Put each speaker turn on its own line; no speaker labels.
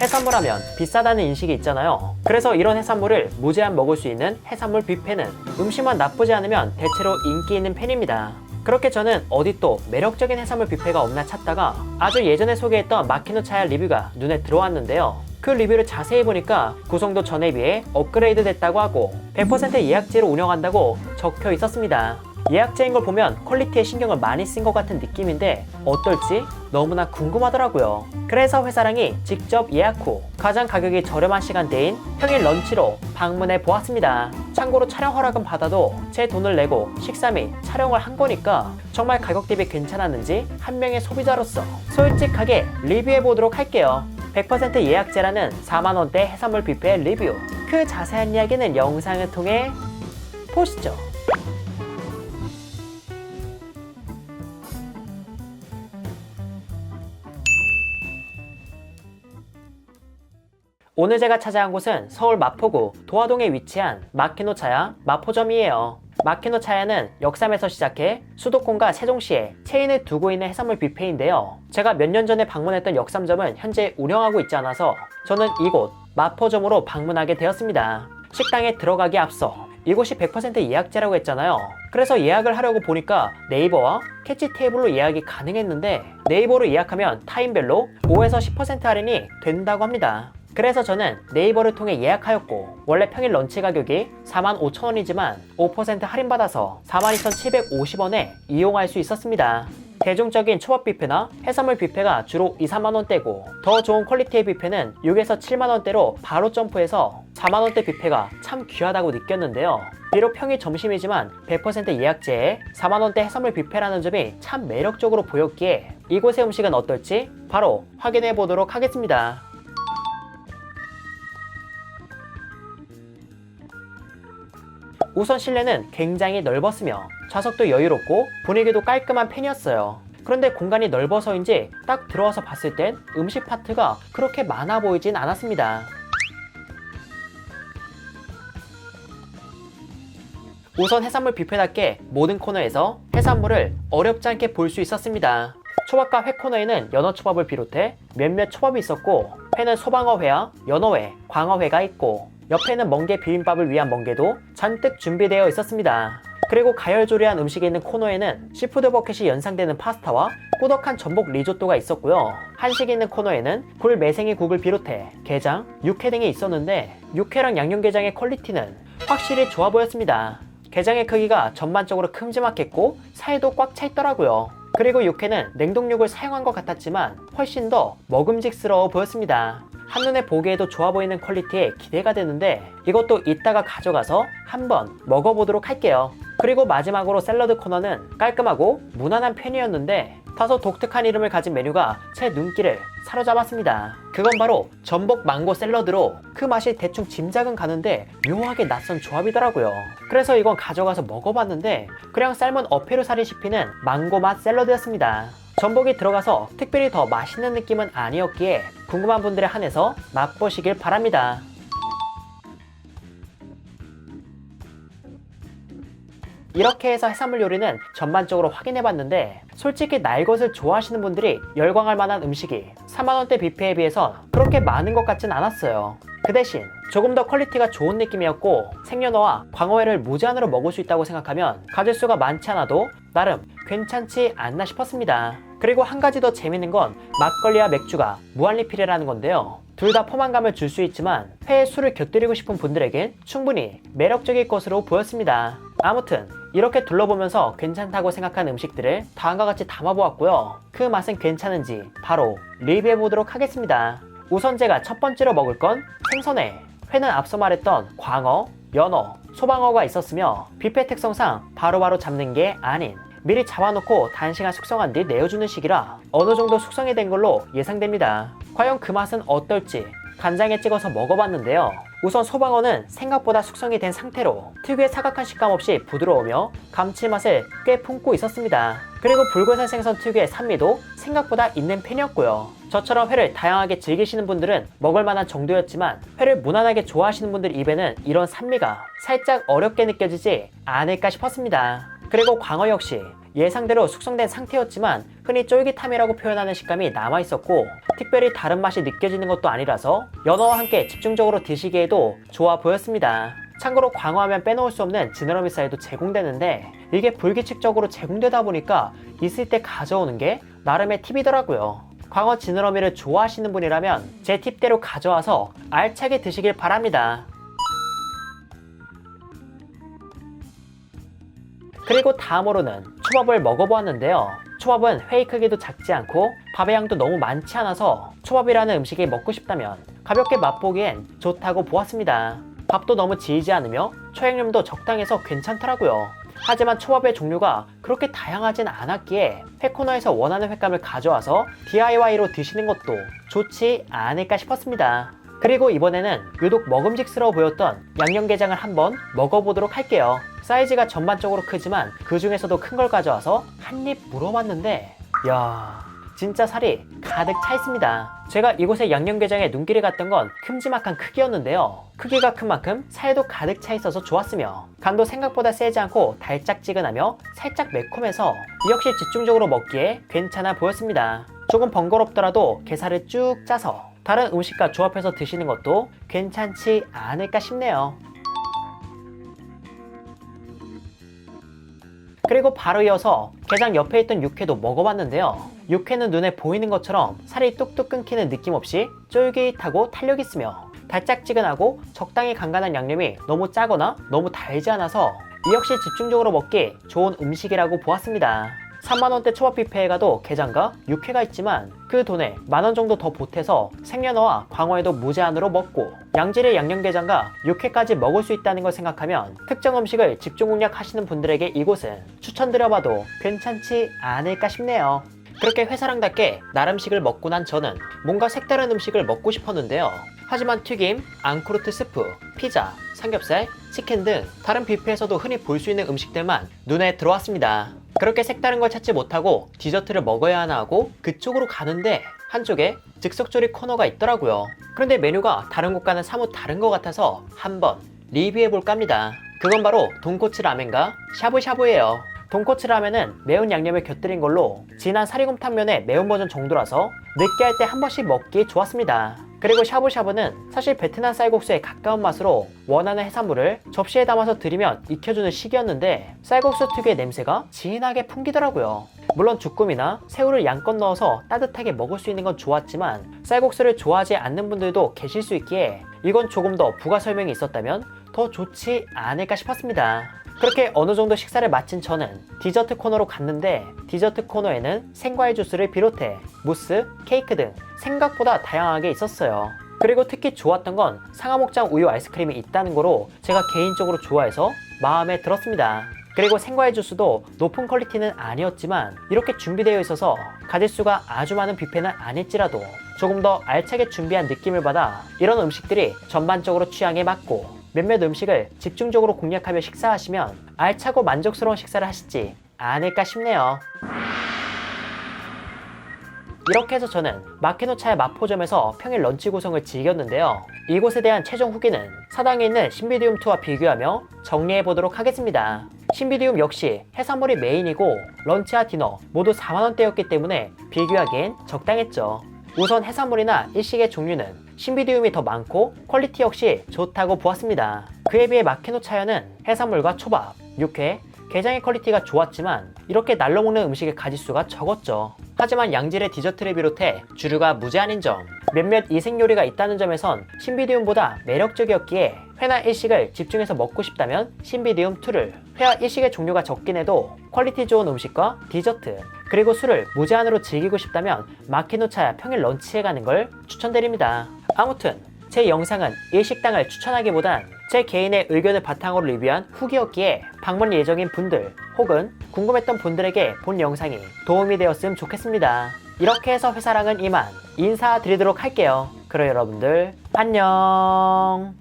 해산물 하면 비싸다는 인식이 있잖아요. 그래서 이런 해산물을 무제한 먹을 수 있는 해산물 뷔페는 음식만 나쁘지 않으면 대체로 인기 있는 편입니다. 그렇게 저는 어디 또 매력적인 해산물 뷔페가 없나 찾다가 아주 예전에 소개했던 마키노 차야 리뷰가 눈에 들어왔는데요. 그 리뷰를 자세히 보니까 구성도 전에 비해 업그레이드 됐다고 하고 100% 예약제로 운영한다고 적혀 있었습니다. 예약제인 걸 보면 퀄리티에 신경을 많이 쓴 것 같은 느낌인데 어떨지 너무나 궁금하더라고요. 그래서 회사랑이 직접 예약 후 가장 가격이 저렴한 시간대인 평일 런치로 방문해 보았습니다. 참고로 촬영 허락은 받아도 제 돈을 내고 식사 및 촬영을 한 거니까 정말 가격 대비 괜찮았는지 한 명의 소비자로서 솔직하게 리뷰해 보도록 할게요. 100% 예약제라는 4만원대 해산물 뷔페 리뷰. 그 자세한 이야기는 영상을 통해 보시죠. 오늘 제가 찾아간 곳은 서울 마포구 도화동에 위치한 마키노 차야 마포점이에요. 마키노 차야는 역삼에서 시작해 수도권과 세종시에 체인을 두고 있는 해산물 뷔페인데요. 제가 몇 년 전에 방문했던 역삼점은 현재 운영하고 있지 않아서 저는 이곳 마포점으로 방문하게 되었습니다. 식당에 들어가기 앞서 이곳이 100% 예약제라고 했잖아요. 그래서 예약을 하려고 보니까 네이버와 캐치 테이블로 예약이 가능했는데 네이버로 예약하면 타임별로 5에서 10% 할인이 된다고 합니다. 그래서 저는 네이버를 통해 예약하였고 원래 평일 런치 가격이 45,000원이지만 5% 할인받아서 42,750원에 이용할 수 있었습니다. 대중적인 초밥 뷔페나 해산물 뷔페가 주로 2, 3만원대고 더 좋은 퀄리티의 뷔페는 6에서 7만원대로 바로 점프해서 4만원대 뷔페가 참 귀하다고 느꼈는데요. 비록 평일 점심이지만 100% 예약제에 4만원대 해산물 뷔페라는 점이 참 매력적으로 보였기에 이곳의 음식은 어떨지 바로 확인해 보도록 하겠습니다. 우선 실내는 굉장히 넓었으며 좌석도 여유롭고 분위기도 깔끔한 편이었어요. 그런데 공간이 넓어서인지 딱 들어와서 봤을 땐 음식 파트가 그렇게 많아 보이진 않았습니다. 우선 해산물 뷔페답게 모든 코너에서 해산물을 어렵지 않게 볼 수 있었습니다. 초밥과 회 코너에는 연어 초밥을 비롯해 몇몇 초밥이 있었고 회는 소방어회와 연어회, 광어회가 있고 옆에는 멍게 비빔밥을 위한 멍게도 잔뜩 준비되어 있었습니다. 그리고 가열조리한 음식이 있는 코너에는 시푸드 버켓이 연상되는 파스타와 꾸덕한 전복 리조또가 있었고요. 한식이 있는 코너에는 굴 매생이 국을 비롯해 게장, 육회 등이 있었는데 육회랑 양념게장의 퀄리티는 확실히 좋아 보였습니다. 게장의 크기가 전반적으로 큼지막했고 살도 꽉 차 있더라고요. 그리고 육회는 냉동육을 사용한 것 같았지만 훨씬 더 먹음직스러워 보였습니다. 한눈에 보기에도 좋아 보이는 퀄리티에 기대가 되는데 이것도 이따가 가져가서 한번 먹어보도록 할게요. 그리고 마지막으로 샐러드 코너는 깔끔하고 무난한 편이었는데 다소 독특한 이름을 가진 메뉴가 제 눈길을 사로잡았습니다. 그건 바로 전복 망고 샐러드로 그 맛이 대충 짐작은 가는데 묘하게 낯선 조합이더라고요. 그래서 이건 가져가서 먹어봤는데 그냥 삶은 어페르살이 씹히는 망고 맛 샐러드였습니다. 전복이 들어가서 특별히 더 맛있는 느낌은 아니었기에 궁금한 분들에 한해서 맛보시길 바랍니다. 이렇게 해서 해산물 요리는 전반적으로 확인해 봤는데 솔직히 날 것을 좋아하시는 분들이 열광할 만한 음식이 4만원대 뷔페에 비해서 그렇게 많은 것 같진 않았어요. 그 대신 조금 더 퀄리티가 좋은 느낌이었고 생연어와 광어회를 무제한으로 먹을 수 있다고 생각하면 가질 수가 많지 않아도 나름 괜찮지 않나 싶었습니다. 그리고 한 가지 더 재밌는 건 막걸리와 맥주가 무한리필이라는 건데요. 둘 다 포만감을 줄 수 있지만 회에 술을 곁들이고 싶은 분들에겐 충분히 매력적일 것으로 보였습니다. 아무튼 이렇게 둘러보면서 괜찮다고 생각한 음식들을 다음과 같이 담아보았고요. 그 맛은 괜찮은지 바로 리뷰해보도록 하겠습니다. 우선 제가 첫 번째로 먹을 건 생선회. 회는 앞서 말했던 광어, 연어, 소방어가 있었으며 뷔페 특성상 바로바로 잡는 게 아닌 미리 잡아놓고 단시간 숙성한 뒤 내어주는 식이라 어느 정도 숙성이 된 걸로 예상됩니다. 과연 그 맛은 어떨지 간장에 찍어서 먹어봤는데요. 우선 소방어는 생각보다 숙성이 된 상태로 특유의 사각한 식감 없이 부드러우며 감칠맛을 꽤 품고 있었습니다. 그리고 붉은색 생선 특유의 산미도 생각보다 있는 편이었고요. 저처럼 회를 다양하게 즐기시는 분들은 먹을 만한 정도였지만 회를 무난하게 좋아하시는 분들 입에는 이런 산미가 살짝 어렵게 느껴지지 않을까 싶었습니다. 그리고 광어 역시 예상대로 숙성된 상태였지만 흔히 쫄깃함이라고 표현하는 식감이 남아있었고 특별히 다른 맛이 느껴지는 것도 아니라서 연어와 함께 집중적으로 드시기에도 좋아 보였습니다. 참고로 광어하면 빼놓을 수 없는 지느러미 쌀도 제공되는데 이게 불규칙적으로 제공되다 보니까 있을 때 가져오는 게 나름의 팁이더라고요. 광어 지느러미를 좋아하시는 분이라면 제 팁대로 가져와서 알차게 드시길 바랍니다. 그리고 다음으로는 초밥을 먹어보았는데요. 초밥은 회의 크기도 작지 않고 밥의 양도 너무 많지 않아서 초밥이라는 음식이 먹고 싶다면 가볍게 맛보기엔 좋다고 보았습니다. 밥도 너무 지이지 않으며 초양념도 적당해서 괜찮더라고요. 하지만 초밥의 종류가 그렇게 다양하진 않았기에 회코너에서 원하는 횟감을 가져와서 DIY로 드시는 것도 좋지 않을까 싶었습니다. 그리고 이번에는 유독 먹음직스러워 보였던 양념게장을 한번 먹어보도록 할게요. 사이즈가 전반적으로 크지만 그 중에서도 큰 걸 가져와서 한 입 물어봤는데, 야 진짜 살이 가득 차 있습니다. 제가 이곳의 양념게장에 눈길이 갔던 건 큼지막한 크기였는데요. 크기가 큰 만큼 살도 가득 차 있어서 좋았으며 간도 생각보다 세지 않고 달짝지근하며 살짝 매콤해서 이 역시 집중적으로 먹기에 괜찮아 보였습니다. 조금 번거롭더라도 게살을 쭉 짜서 다른 음식과 조합해서 드시는 것도 괜찮지 않을까 싶네요. 그리고 바로 이어서 게장 옆에 있던 육회도 먹어봤는데요. 육회는 눈에 보이는 것처럼 살이 뚝뚝 끊기는 느낌 없이 쫄깃하고 탄력 있으며 달짝지근하고 적당히 간간한 양념이 너무 짜거나 너무 달지 않아서 이 역시 집중적으로 먹기 좋은 음식이라고 보았습니다. 3만원대 초밥 뷔페에 가도 게장과 육회가 있지만 그 돈에 만원 정도 더 보태서 생연어와 광어에도 무제한으로 먹고 양질의 양념게장과 육회까지 먹을 수 있다는 걸 생각하면 특정 음식을 집중 공략하시는 분들에게 이곳은 추천드려봐도 괜찮지 않을까 싶네요. 그렇게 회사랑답게 나름식을 먹고 난 저는 뭔가 색다른 음식을 먹고 싶었는데요. 하지만 튀김, 앙코르트 스프, 피자, 삼겹살, 치킨 등 다른 뷔페에서도 흔히 볼 수 있는 음식들만 눈에 들어왔습니다. 그렇게 색다른 걸 찾지 못하고 디저트를 먹어야 하나 하고 그쪽으로 가는데 한쪽에 즉석조리 코너가 있더라고요. 그런데 메뉴가 다른 곳과는 사뭇 다른 것 같아서 한번 리뷰해 볼까 합니다. 그건 바로 돈코츠 라멘과 샤브샤브예요. 돈코츠 라멘은 매운 양념을 곁들인 걸로 진한 사리곰탕면의 매운 버전 정도라서 느끼할 때 한 번씩 먹기 좋았습니다. 그리고 샤브샤브는 사실 베트남 쌀국수에 가까운 맛으로 원하는 해산물을 접시에 담아서 드리면 익혀주는 식이었는데 쌀국수 특유의 냄새가 진하게 풍기더라고요. 물론 주꾸미나 새우를 양껏 넣어서 따뜻하게 먹을 수 있는 건 좋았지만 쌀국수를 좋아하지 않는 분들도 계실 수 있기에 이건 조금 더 부가 설명이 있었다면 더 좋지 않을까 싶었습니다. 그렇게 어느 정도 식사를 마친 저는 디저트 코너로 갔는데 디저트 코너에는 생과일 주스를 비롯해 무스, 케이크 등 생각보다 다양하게 있었어요. 그리고 특히 좋았던 건 상하목장 우유 아이스크림이 있다는 거로 제가 개인적으로 좋아해서 마음에 들었습니다. 그리고 생과일 주스도 높은 퀄리티는 아니었지만 이렇게 준비되어 있어서 가질 수가 아주 많은 뷔페는 아닐지라도 조금 더 알차게 준비한 느낌을 받아 이런 음식들이 전반적으로 취향에 맞고 몇몇 음식을 집중적으로 공략하며 식사하시면 알차고 만족스러운 식사를 하시지 않을까 싶네요. 이렇게 해서 저는 마케노차의 마포점에서 평일 런치 구성을 즐겼는데요. 이곳에 대한 최종 후기는 사당에 있는 신비디움2와 비교하며 정리해 보도록 하겠습니다. 신비디움 역시 해산물이 메인이고 런치와 디너 모두 4만원대였기 때문에 비교하기엔 적당했죠. 우선 해산물이나 일식의 종류는 신비디움이 더 많고 퀄리티 역시 좋다고 보았습니다. 그에 비해 마케노차야는 해산물과 초밥, 육회, 게장의 퀄리티가 좋았지만 이렇게 날로 먹는 음식의 가짓수가 적었죠. 하지만 양질의 디저트를 비롯해 주류가 무제한인 점, 몇몇 이색 요리가 있다는 점에선 신비디움보다 매력적이었기에 회나 일식을 집중해서 먹고 싶다면 신비디움2를 회와 일식의 종류가 적긴 해도 퀄리티 좋은 음식과 디저트 그리고 술을 무제한으로 즐기고 싶다면 마키노차야 평일 런치에 가는 걸 추천드립니다. 아무튼 제 영상은 일식당을 추천하기보단 제 개인의 의견을 바탕으로 리뷰한 후기였기에 방문 예정인 분들 혹은 궁금했던 분들에게 본 영상이 도움이 되었으면 좋겠습니다. 이렇게 해서 회사랑은 이만 인사드리도록 할게요. 그럼 여러분들 안녕